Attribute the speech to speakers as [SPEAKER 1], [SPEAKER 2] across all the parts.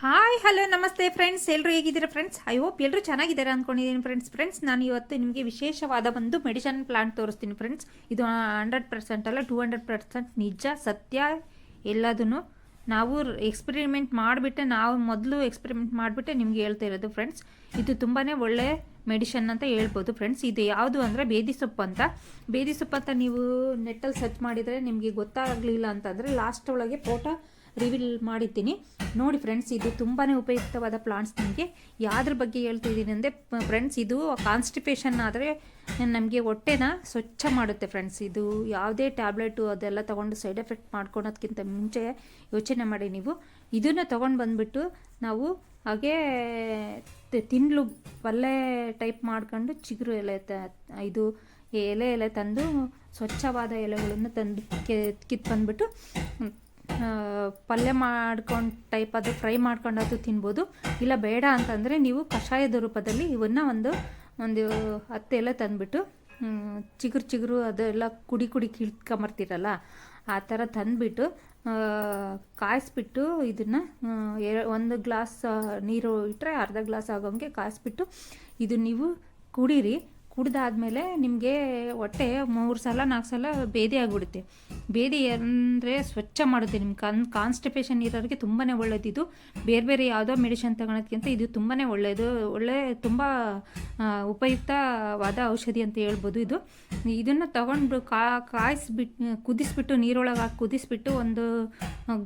[SPEAKER 1] Hi hello ನಮಸ್ತೆ friends ಎಲ್ಲರೂ ಹೇಗಿದ್ದೀರಾ ಫ್ರೆಂಡ್ಸ್ ಐ ಹೋಪ್ ಎಲ್ಲರೂ ಚೆನ್ನಾಗಿದ್ದಾರೆ ಅಂದ್ಕೊಂಡಿದ್ದೀನಿ ಫ್ರೆಂಡ್ಸ್ ಫ್ರೆಂಡ್ಸ್ ನಾನು ಇವತ್ತು ನಿಮಗೆ ವಿಶೇಷವಾದ ಒಂದು ಮೆಡಿಸನ್ ಪ್ಲಾಂಟ್ ತೋರಿಸ್ತೀನಿ ಫ್ರೆಂಡ್ಸ್ ಇದು ಹಂಡ್ರೆಡ್ ಪರ್ಸೆಂಟ್ ಅಲ್ಲ ಟೂ ಹಂಡ್ರೆಡ್ ಪರ್ಸೆಂಟ್ ನಿಜ, ಸತ್ಯ ಎಲ್ಲದನ್ನು ನಾವು ಎಕ್ಸ್ಪೆರಿಮೆಂಟ್ ಮಾಡಿಬಿಟ್ಟೆ, ನಾವು ಮೊದಲು ಎಕ್ಸ್ಪೆರಿಮೆಂಟ್ ಮಾಡಿಬಿಟ್ಟೆ ನಿಮಗೆ ಹೇಳ್ತಾ ಇರೋದು ಫ್ರೆಂಡ್ಸ್ ಇದು ತುಂಬಾ ಒಳ್ಳೆ ಮೆಡಿಷನ್ ಅಂತ ಹೇಳ್ಬೋದು ಫ್ರೆಂಡ್ಸ್ ಇದು ಯಾವುದು ಅಂದರೆ ಬೇದಿ ಸೊಪ್ಪು ಅಂತ. ಬೇದಿ ಸೊಪ್ಪು ಅಂತ ನೀವು ನೆಟ್ಟಲ್ಲಿ ಸರ್ಚ್ ಮಾಡಿದರೆ ನಿಮಗೆ ಗೊತ್ತಾಗಲಿಲ್ಲ ಅಂತಂದರೆ ಲಾಸ್ಟ್ ಒಳಗೆ ಫೋಟೋ ರಿವೀಲ್ ಮಾಡಿದ್ದೀನಿ. ನೋಡಿ ಫ್ರೆಂಡ್ಸ್ ಇದು ತುಂಬಾ ಉಪಯುಕ್ತವಾದ ಪ್ಲಾಂಟ್ಸ್ ನಿಮಗೆ. ಯಾವ್ದ್ರ ಬಗ್ಗೆ ಹೇಳ್ತಿದ್ದೀನಿ ಅಂದರೆ ಫ್ರೆಂಡ್ಸ್ ಇದು ಕಾನ್ಸ್ಟಿಪೇಷನ್ ಆದರೆ ನಮಗೆ ಹೊಟ್ಟೆನ ಸ್ವಚ್ಛ ಮಾಡುತ್ತೆ ಫ್ರೆಂಡ್ಸ್ ಇದು ಯಾವುದೇ ಟ್ಯಾಬ್ಲೆಟು ಅದೆಲ್ಲ ತೊಗೊಂಡು ಸೈಡ್ ಎಫೆಕ್ಟ್ ಮಾಡ್ಕೊಳೋದಕ್ಕಿಂತ ಮುಂಚೆ ಯೋಚನೆ ಮಾಡಿ ನೀವು. ಇದನ್ನು ತೊಗೊಂಡು ಬಂದುಬಿಟ್ಟು ನಾವು ಹಾಗೇ ತಿನ್ಲು ಪಲ್ಲೆ ಟೈಪ್ ಮಾಡ್ಕೊಂಡು ಚಿಗುರು ಎಲೆ ತ, ಇದು ಎಲೆ ಎಲೆ ತಂದು ಸ್ವಚ್ಛವಾದ ಎಲೆಗಳನ್ನು ತಂದು ಕಿತ್ತು ಬಂದ್ಬಿಟ್ಟು ಪಲ್ಯ ಮಾಡ್ಕೊಂಡು ಟೈಪ್ ಅದು ಫ್ರೈ ಮಾಡ್ಕೊಂಡು ಅದು ತಿನ್ಬೋದು. ಇಲ್ಲ ಬೇಡ ಅಂತಂದರೆ ನೀವು ಕಷಾಯದ ರೂಪದಲ್ಲಿ ಇವನ್ನ ಒಂದು ಒಂದು ಹತ್ತು ಎಲೆ ತಂದುಬಿಟ್ಟು ಚಿಗುರು ಚಿಗುರು ಅದೆಲ್ಲ ಕುಡಿ ಕುಡಿ ಕಿಳ್ಕೊಂಬರ್ತೀರಲ್ಲ ಆ ಥರ ತಂದುಬಿಟ್ಟು ಕಾಯಿಸ್ಬಿಟ್ಟು ಇದನ್ನು ಒಂದು ಗ್ಲಾಸ್ ನೀರು ಇಟ್ಟರೆ ಅರ್ಧ ಗ್ಲಾಸ್ ಆಗೋಂಗೆ ಕಾಯಿಸ್ಬಿಟ್ಟು ಇದು ನೀವು ಕುಡೀರಿ. ಕುಡ್ದಾದ್ಮೇಲೆ ನಿಮಗೆ ಹೊಟ್ಟೆ ಮೂರು ಸಲ, ನಾಲ್ಕು ಸಲ ಬೇದಿ ಆಗಿಬಿಡುತ್ತೆ. ಬೇದಿ ಅಂದರೆ ಸ್ವಚ್ಛ ಮಾಡುತ್ತೆ. ನಿಮ್ಮ ಕನ್, ಕಾನ್ಸ್ಟಿಪೇಷನ್ ಇರೋರಿಗೆ ತುಂಬಾ ಒಳ್ಳೆಯದಿದು ಬೇರೆ ಬೇರೆ ಯಾವುದೋ ಮೆಡಿಷನ್ ತಗೊಳೋದಕ್ಕಿಂತ ಇದು ತುಂಬಾ ಒಳ್ಳೆಯದು ಒಳ್ಳೆ, ತುಂಬ ಉಪಯುಕ್ತವಾದ ಔಷಧಿ ಅಂತ ಹೇಳ್ಬೋದು ಇದು. ಇದನ್ನು ತಗೊಂಡು ಕಾ ಕಾಯಿಸ್ಬಿಟ್ಟು ಕುದಿಸ್ಬಿಟ್ಟು, ನೀರೊಳಗೆ ಹಾಕಿ, ಕುದಿಸ್ಬಿಟ್ಟು ಒಂದು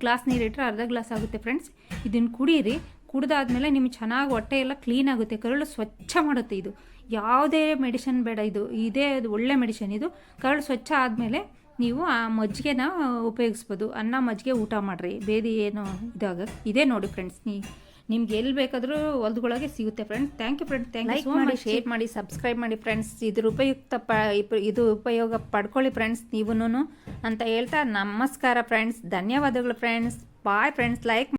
[SPEAKER 1] ಗ್ಲಾಸ್ ನೀರಿಟ್ಟರೆ ಅರ್ಧ ಗ್ಲಾಸ್ ಆಗುತ್ತೆ ಫ್ರೆಂಡ್ಸ್. ಇದನ್ನು ಕುಡೀರಿ. ಕುಡ್ದಾದ್ಮೇಲೆ ನಿಮ್ಗೆ ಚೆನ್ನಾಗಿ ಹೊಟ್ಟೆ ಎಲ್ಲ ಕ್ಲೀನ್ ಆಗುತ್ತೆ ಕರುಳು ಸ್ವಚ್ಛ ಮಾಡುತ್ತೆ ಇದು. ಯಾವುದೇ ಮೆಡಿಷನ್ ಬೇಡ ಇದು ಇದೇ ಅದು ಒಳ್ಳೆ ಮೆಡಿಷನ್ ಇದು. ಕರುಳು ಸ್ವಚ್ಛ ಆದಮೇಲೆ ನೀವು ಆ ಮಜ್ಜಿಗೆನ ಉಪಯೋಗಿಸ್ಬೋದು. ಅನ್ನ ಮಜ್ಜಿಗೆ ಊಟ ಮಾಡಿರಿ. ಬೇದಿ ಏನು ಇದಾಗ ಇದೇ ನೋಡಿ ಫ್ರೆಂಡ್ಸ್ ನೀ ನಿಮ್ಗೆ ಎಲ್ಲಿ ಬೇಕಾದರೂ ಹೊಲ್ದೊಳಗೆ ಸಿಗುತ್ತೆ friends thank you friends thank you ಮಾಡಿ ಶೇರ್ ಮಾಡಿ ಸಬ್ಸ್ಕ್ರೈಬ್ ಮಾಡಿ ಫ್ರೆಂಡ್ಸ್ ಇದ್ರ ಉಪಯುಕ್ತ ಪ ಇದು ಉಪಯೋಗ ಪಡ್ಕೊಳ್ಳಿ ಫ್ರೆಂಡ್ಸ್ ನೀವೂ ಅಂತ ಹೇಳ್ತಾ ನಮಸ್ಕಾರ ಫ್ರೆಂಡ್ಸ್ ಧನ್ಯವಾದಗಳು ಫ್ರೆಂಡ್ಸ್ ಬಾಯ್ ಫ್ರೆಂಡ್ಸ್ ಲೈಕ್